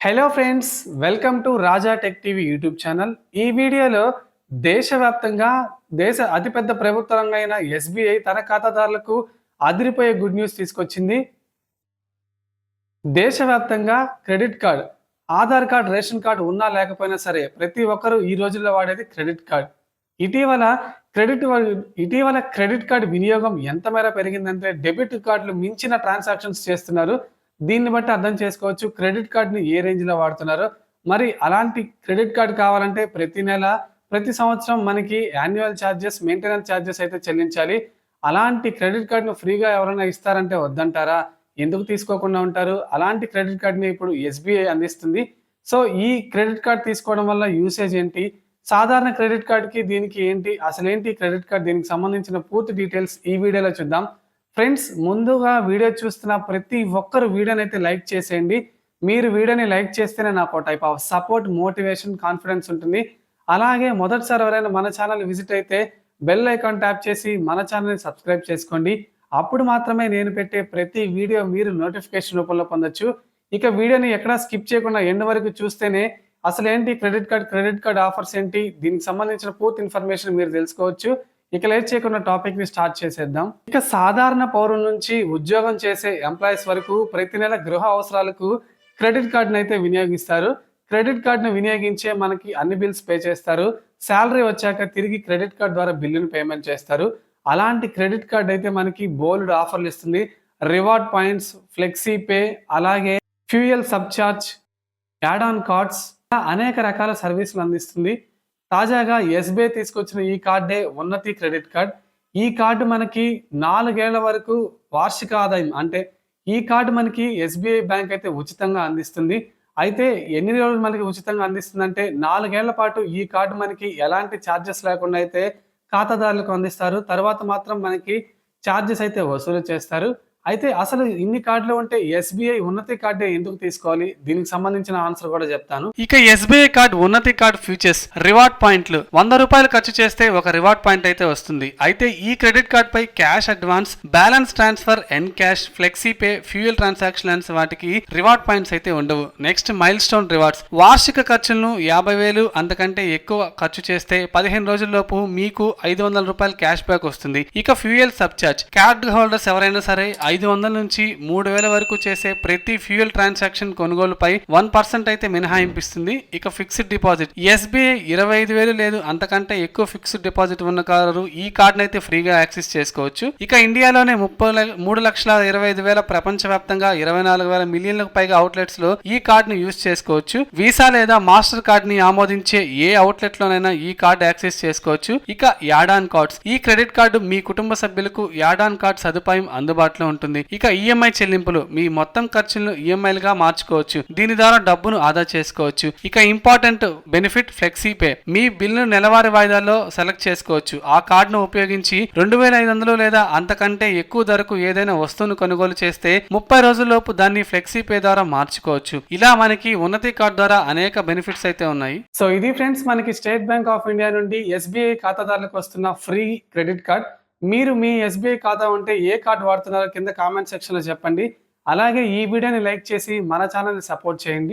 Hello friends welcome to Raja tech TV YouTube channel ఈ వీడియోలో దేశవ్యాప్తంగా దేశ అతిపెద్ద ప్రభుత్వ రంగం అయిన ఎస్బీఐ తన ఖాతాదారులకు అదిరిపోయే గుడ్ న్యూస్ తీసుకొచ్చింది. దేశవ్యాప్తంగా credit card Aadhaar card ration card ఉన్నా లేకపోయినా సరే ప్రతి ఒక్కరూ ఈ రోజుల్లో వాడేది క్రెడిట్ కార్డ్ ఇటీవల క్రెడిట్ ఇటీవల క్రెడిట్ కార్డ్ వినియోగం ఎంత మేర పెరిగిందంటే డెబిట్ కార్డులు మించిన ట్రాన్సాక్షన్స్ చేస్తున్నారు. దీన్ని బట్టి అర్థం చేసుకోవచ్చు క్రెడిట్ కార్డ్ని ఏ రేంజ్లో వాడుతున్నారో. మరి అలాంటి క్రెడిట్ కార్డ్ కావాలంటే ప్రతి నెల ప్రతి సంవత్సరం మనకి యాన్యువల్ ఛార్జెస్ మెయింటెనెన్స్ ఛార్జెస్ అయితే చెల్లించాలి. అలాంటి క్రెడిట్ కార్డును ఫ్రీగా ఎవరైనా ఇస్తారంటే వద్దంటారా? ఎందుకు తీసుకోకుండా ఉంటారు? అలాంటి క్రెడిట్ కార్డుని ఇప్పుడు ఎస్బీఐ అందిస్తుంది. సో ఈ క్రెడిట్ కార్డ్ తీసుకోవడం వల్ల యూసేజ్ ఏంటి? సాధారణ క్రెడిట్ కార్డ్కి దీనికి ఏంటి? అసలేంటి క్రెడిట్ కార్డ్ దీనికి సంబంధించిన పూర్తి డీటెయిల్స్ ఈ వీడియోలో చూద్దాం. ఫ్రెండ్స్ ముందుగా వీడియో చూస్తున్న ప్రతి ఒక్కరు వీడియోని అయితే లైక్ చేసేయండి. మీరు వీడియోని లైక్ చేస్తేనే నాకు type of support motivation confidence ఉంటుంది. అలాగే మొదటిసారి ఎవరైనా మన ఛానల్ విజిట్ అయితే బెల్ ఐకాన్ ట్యాప్ చేసి మన ఛానల్ని సబ్స్క్రైబ్ చేసుకోండి. అప్పుడు మాత్రమే నేను పెట్టే ప్రతి వీడియో మీరు నోటిఫికేషన్ రూపంలో పొందొచ్చు. ఇక వీడియోని ఎక్కడా స్కిప్ చేయకుండా ఎండ్ వరకు చూస్తేనే అసలు ఏంటి credit card credit card offers ఏంటి? దీనికి సంబంధించిన పూర్తి ఇన్ఫర్మేషన్ మీరు తెలుసుకోవచ్చు. ఇక లేట్ చేయకుండా టాపిక్ని స్టార్ట్ చేసేద్దాం. ఇక సాధారణ పౌరుల నుంచి ఉద్యోగం చేసే ఎంప్లాయీస్ వరకు ప్రతి నెల గృహ అవసరాలకు క్రెడిట్ కార్డును అయితే వినియోగిస్తారు. క్రెడిట్ కార్డును వినియోగించే మనకి అన్ని బిల్స్ పే చేస్తారు. శాలరీ వచ్చాక తిరిగి క్రెడిట్ కార్డ్ ద్వారా బిల్లును పేమెంట్ చేస్తారు. అలాంటి క్రెడిట్ కార్డ్ అయితే మనకి బోల్డ్ ఆఫర్లు ఇస్తుంది. రివార్డ్ పాయింట్స్ ఫ్లెక్సీ పే అలాగే fuel surcharge add on cards అనేక రకాల సర్వీసులు అందిస్తుంది. తాజాగా ఎస్బీఐ తీసుకొచ్చిన ఈ కార్డే ఉన్నతి క్రెడిట్ కార్డ్. ఈ కార్డు మనకి నాలుగేళ్ళ వరకు వార్షిక ఆదాయం అంటే ఈ కార్డు మనకి ఎస్బీఐ బ్యాంక్ అయితే ఉచితంగా అందిస్తుంది. అయితే ఎన్ని రోజులు మనకి ఉచితంగా అందిస్తుంది అంటే నాలుగేళ్ళ పాటు ఈ కార్డు మనకి ఎలాంటి ఛార్జెస్ లేకుండా అయితే ఖాతాదారులకు అందిస్తారు. తర్వాత మాత్రం మనకి ఛార్జెస్ అయితే వసూలు చేస్తారు. అయితే అసలు ఇన్ని కార్డులు ఉంటే ఎస్బీఐ ఉన్నతి కార్డే ఎందుకు తీసుకోవాలి? దీనికి సంబంధించిన ఆన్సర్ కూడా చెప్తాను. ఇక SBI card Unnati card futures reward పాయింట్లు. వంద రూపాయలు ఖర్చు చేస్తే ఒక రివార్డ్ పాయింట్ అయితే వస్తుంది. అయితే ఈ credit card pi cash advance balance transfer and cash flexi pay fuel transactions వాటికి రివార్డ్ పాయింట్స్ అయితే ఉండవు. Next milestone rewards. వార్షిక ఖర్చులను యాభై వేలు అంతకంటే ఎక్కువ ఖర్చు చేస్తే పదిహేను రోజుల్లోపు మీకు ఐదు వందల రూపాయలు క్యాష్ బ్యాక్ వస్తుంది. ఇక ఫ్యూయల్ సబ్చార్జ్. కార్డ్ హోల్డర్స్ ఎవరైనా సరే ఐదు వందల నుంచి మూడు వేల వరకు చేసే ప్రతి ఫ్యూయల్ ట్రాన్సాక్షన్ కొనుగోలుపై వన్ పర్సెంట్ అయితే మినహాయింపిస్తుంది. ఇక ఫిక్స్డ్ డిపాజిట్. ఎస్బీఐ ఇరవై ఐదు వేలు లేదు. అంతకంటే ఎక్కువ ఫిక్స్డ్ డిపాజిట్ ఉన్న కారు ఈ కార్డును అయితే ఫ్రీగా యాక్సెస్ చేసుకోవచ్చు. ఇక ఇండియాలోనే ముప్పై మూడు లక్షల ఇరవై ఐదు వేల ప్రపంచవ్యాప్తంగా ఇరవై నాలుగు వేల మిలియన్లకు పైగా అవుట్లెట్స్లో ఈ కార్డును యూజ్ చేసుకోవచ్చు. వీసా లేదా మాస్టర్ కార్డ్ని ఆమోదించే ఏ అవుట్లెట్ లోనైనా ఈ కార్డు యాక్సెస్ చేసుకోవచ్చు. ఇక యాడాన్ కార్డ్స్. ఈ క్రెడిట్ కార్డు మీ కుటుంబ సభ్యులకు యాడాన్ కార్డ్ సదుపాయం అందుబాటులో ఉంటుంది. ఇక ఈఎంఐ చెల్లింపులు. మీ మొత్తం ఖర్చులను ఈఎంఐలుగా మార్చుకోవచ్చు. దీని ద్వారా డబ్బును ఆదా చేసుకోవచ్చు. ఇక ఇంపార్టెంట్ బెనిఫిట్ ఫ్లెక్సీ పే. మీ బిల్లును నెలవారీ వాయిదాల్లో సెలెక్ట్ చేసుకోవచ్చు. ఆ కార్డును ఉపయోగించి రెండు వేల ఐదు వందలు లేదా అంతకంటే ఎక్కువ ధరకు ఏదైనా వస్తువును కొనుగోలు చేస్తే ముప్పై రోజుల్లోపు దాన్ని ఫ్లెక్సీ పే ద్వారా మార్చుకోవచ్చు. ఇలా మనకి ఉన్నతి కార్డు ద్వారా అనేక బెనిఫిట్స్ అయితే ఉన్నాయి. సో ఇది ఫ్రెండ్స్ మనకి స్టేట్ బ్యాంక్ ఆఫ్ ఇండియా నుండి ఎస్బీఐ ఖాతాదారులకు వస్తున్న ఫ్రీ క్రెడిట్ కార్డ్. మీరు మీ ఎస్బీఐ ఖాతా ఉంటే ఏ కార్డు వాడుతున్నారో కింద కామెంట్ సెక్షన్లో చెప్పండి. అలాగే ఈ వీడియోని లైక్ చేసి మన ఛానల్ని సపోర్ట్ చేయండి.